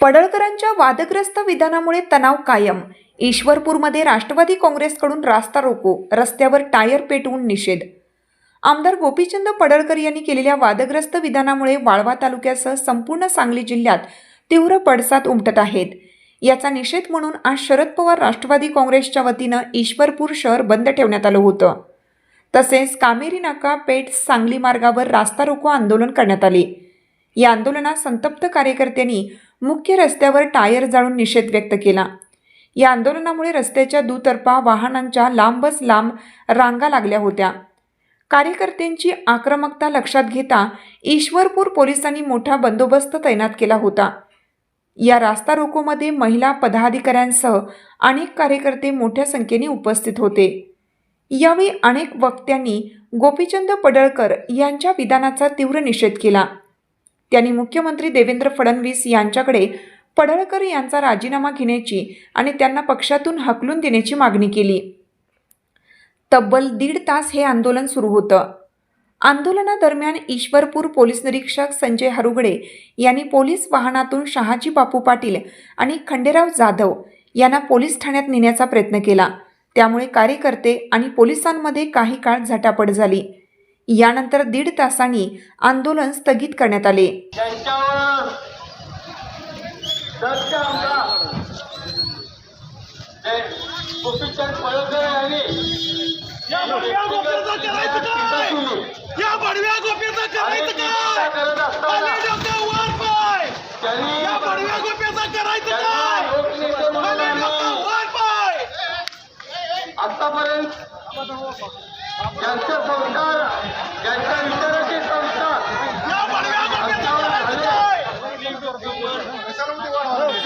पडळकरांच्या वादग्रस्त विधानामुळे तणाव कायम. ईश्वरपूरमध्ये राष्ट्रवादी काँग्रेसकडून रास्ता रोको रस्त्यावर टायर पेटवून निषेध. आमदार गोपीचंद पडळकर यांनी केलेल्या वादग्रस्त विधानामुळे वाळवा तालुक्यासह संपूर्ण सांगली जिल्ह्यात तीव्र पडसाद उमटत आहेत. याचा निषेध म्हणून आज शरद पवार राष्ट्रवादी काँग्रेसच्या वतीनं ईश्वरपूर शहर बंद ठेवण्यात आलं होतं. तसेच कामेरी नाका पेठ सांगली मार्गावर रास्ता रोको आंदोलन करण्यात आले. या आंदोलनात संतप्त कार्यकर्त्यांनी मुख्य रस्त्यावर टायर जाळून निषेध व्यक्त केला. या आंदोलनामुळे रस्त्याच्या दुतर्फा वाहनांच्या लांबच लांब रांगा लागल्या होत्या. कार्यकर्त्यांची आक्रमकता लक्षात घेता ईश्वरपूर पोलिसांनी मोठा बंदोबस्त तैनात केला होता. या रास्ता रोकोमध्ये महिला पदाधिकाऱ्यांसह अनेक कार्यकर्ते मोठ्या संख्येने उपस्थित होते. यावेळी अनेक वक्त्यांनी गोपीचंद पडळकर यांच्या विधानाचा तीव्र निषेध केला. त्यांनी मुख्यमंत्री देवेंद्र फडणवीस यांच्याकडे पडळकर यांचा राजीनामा घेण्याची आणि त्यांना पक्षातून हकलून देण्याची मागणी केली. तब्बल दीड तास हे आंदोलन सुरू होतं. आंदोलनादरम्यान ईश्वरपूर पोलीस निरीक्षक संजय हरुगडे यांनी पोलीस वाहनातून शहाजी बापू पाटील आणि खंडेराव जाधव यांना पोलीस ठाण्यात नेण्याचा प्रयत्न केला. त्यामुळे कार्यकर्ते आणि पोलिसांमध्ये काही काळ झटापट झाली. यानंतर दीड तासांनी आंदोलन स्थगित करण्यात आले. आतापर्यंत ज्यांचे संस्कार ज्यांच्या विचारात